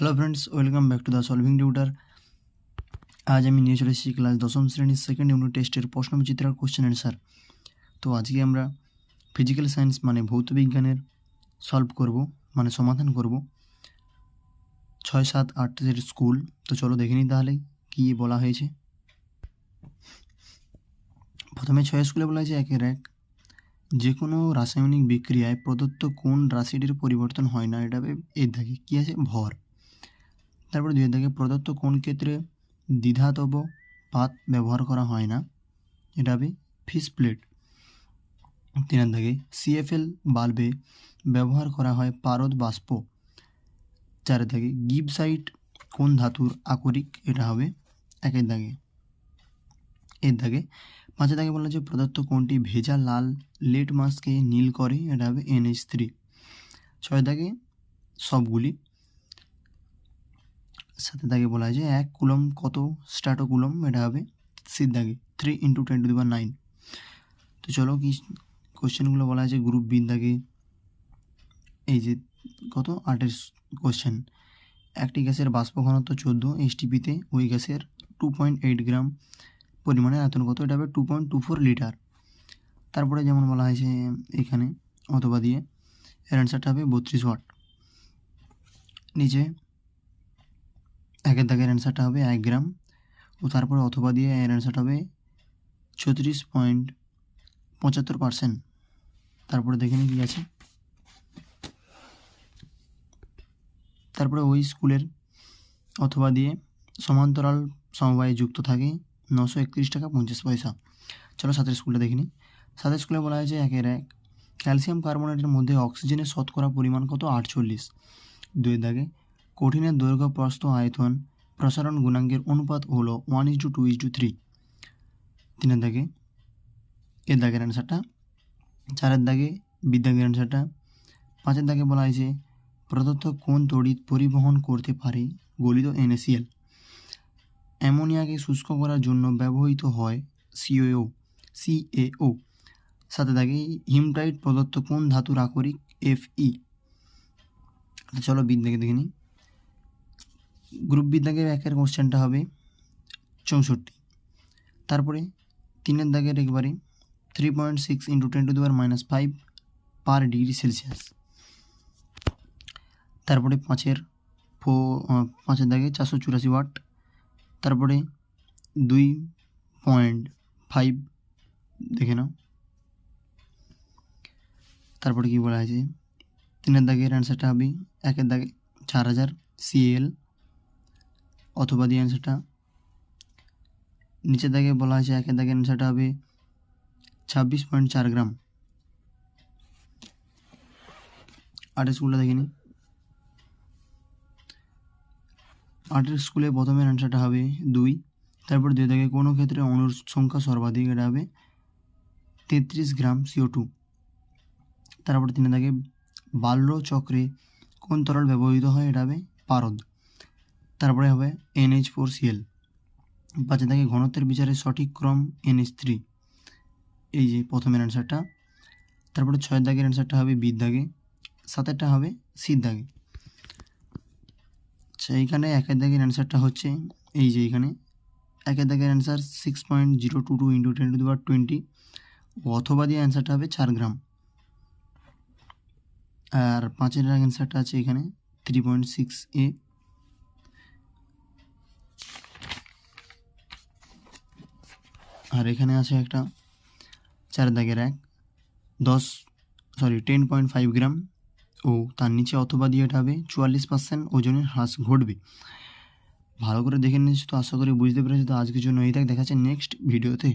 Hello friends welcome back to the solving tutor আজ আমি নিয়ে চলে এসেছি ক্লাস দশম শ্রেণির সেকেন্ড ইউনিট টেস্টের প্রশ্নবিচিত্রার কোশ্চেন অ্যান্সার তো আজকে আমরা ফিজিক্যাল সায়েন্স মানে ভৌত বিজ্ঞানের সলভ করব মানে সমাধান করব। ছয় সাত আটের স্কুল তো চলো দেখে নিই তাহলে কী বলা হয়েছে। প্রথমে ছয় স্কুলে বলা হয়েছে একের এক। যে কোনো রাসায়নিক বিক্রিয়ায় প্রদত্ত কোন রাশিটির পরিবর্তন হয় না, এটা এর দাগে কী আছে? ভর। তারপরে দুই দাগে প্রদত্ত কোন ক্ষেত্রে দ্বিধাতব পাত ব্যবহার করা হয় না? এটা হবে ফিস প্লেট। তিনের দাগে সিএফএল বাল্বে ব্যবহার করা হয় পারদ বাষ্প। চারের দাগে গিবসাইট কোন ধাতুর আকরিক? এটা হবে একের দাগে এর দাগে। পাঁচের দাগে বলা যে প্রদত্ত কোনটি ভেজা লাল লেট মাসকে নীল করে? এটা হবে এনএইচ থ্রি। ছয় দাগে সবগুলি সাথে দাগে বলা হয় যে এক কুলম কত স্টার্টো কুলম এটা হবে সির দাগে three into ten to the nine তো চলো কি কোশ্চেনগুলো বলা আছে গ্রুপ বির দাগে। এই যে কত? আটের কোশ্চেন একটি গ্যাসের বাষ্প ঘনত্ব চোদ্দ এইচটিপিতে ওই গ্যাসের টু পয়েন্ট এইট গ্রাম পরিমাণে আয়তন কত? এটা হবে two point two four litre তারপরে যেমন বলা হয়েছে এখানে অথবা দিয়ে, এর অ্যান্সারটা হবে বত্রিশ ওয়াট নিচে একের দাগের অ্যান্সারটা হবে এক গ্রাম ও তারপরে অথবা দিয়ে এর অ্যান্সারটা হবে ছত্রিশ পয়েন্ট পঁচাত্তর পার্সেন্ট তারপরে দেখে নিই কী আছে। তারপরে ওই স্কুলের অথবা দিয়ে সমান্তরাল সমবায়ে যুক্ত থাকে নশো একত্রিশ টাকা পঞ্চাশ পয়সা। চলো সাতের স্কুলটা দেখে নিই। সাতের স্কুলে বলা হয়েছে একের এক, ক্যালসিয়াম কার্বনেটের মধ্যে অক্সিজেনের শতকরা পরিমাণ কত? আটচল্লিশ। দুই দাগে কঠিনের দৈর্ঘ্য প্রস্থ আয়তন প্রসারণ গুণাঙ্কের অনুপাত হলো one is to two two is to তিনের দাগে এর দাগের অ্যান্সারটা চারের দাগে বিদ্যাগের অ্যান্সারটা পাঁচের দাগে বলা হয়েছে, প্রদত্ত কোন তড়িৎ পরিবহন করতে পারে গলিত এনএসিএল অ্যামোনিয়াকে শুষ্ক করার জন্য ব্যবহৃত হয় সিওও সিএও সাথে থাকে হিমটাইট প্রদত্ত কোন ধাতুর আকরিক এফ ই চলো বিদ্যাকে দেখে নিই। গ্রুপ বিদ্যাকে একের কোশ্চেনটা হবে চৌষট্টি। তারপরে তিনের দাগের একবারে three point six into ten to দেওয়ার minus five per degree celsius তারপরে পাঁচের ফো পাঁচের দাগে চারশো চুরাশি ওয়াট তারপরে দুই পয়েন্ট ফাইভ দেখে নাও। তারপরে কী বলা হয়েছে? তিনের দাগের অ্যান্সারটা হবে একের দাগে চার হাজার সিএল অথবা দিয়ে অ্যান্সারটা নিচের দাগে বলা হয়েছে, একের দাগের অ্যান্সারটা হবে ছাব্বিশ পয়েন্ট চার গ্রাম। আটের স্কুলটা দেখে নিই আটের স্কুলে প্রথমের অ্যান্সারটা হবে দুই। তারপর দুই দাগে কোনো ক্ষেত্রে অনুর সংখ্যা সর্বাধিক, এটা হবে তেত্রিশ গ্রাম সিও টু তারপরে তিনে দাগে বাল্য চক্রে কোন তরল ব্যবহৃত হয়, এটা হবে পারদ। তারপরে হবে এনএইচ ফোর সিএল পাঁচে দাগে ঘনত্বের বিচারে সঠিক ক্রম এনএইচ থ্রি এই যে প্রথমের অ্যান্সারটা তারপরে ছয়ের দাগের অ্যান্সারটা হবে বির দাগে। সাতেরটা হবে সির দাগে। আচ্ছা এইখানে একের দাগের অ্যান্সারটা হচ্ছে এই যে এখানে একের দাগের answer six point zero two two into ten to the twenty অথবা দিয়ে অ্যান্সারটা হবে চার গ্রাম। আর পাঁচের অ্যান্সারটা আছে এখানে থ্রি পয়েন্ট সিক্স এ আর এখানে আছে একটা চার দাগের এক। দশ sorry ten point five gram. ও তার নিচে অথবা দিয়ে এটা হবে চুয়াল্লিশ পার্সেন্ট ওজনের হ্রাস ঘটবে। ভালো করে দেখে নিয়েছি তো, আশা করি বুঝতে পেরেছি। তো আজকের জন্য এই দেখ, দেখাচ্ছে নেক্সট ভিডিওতে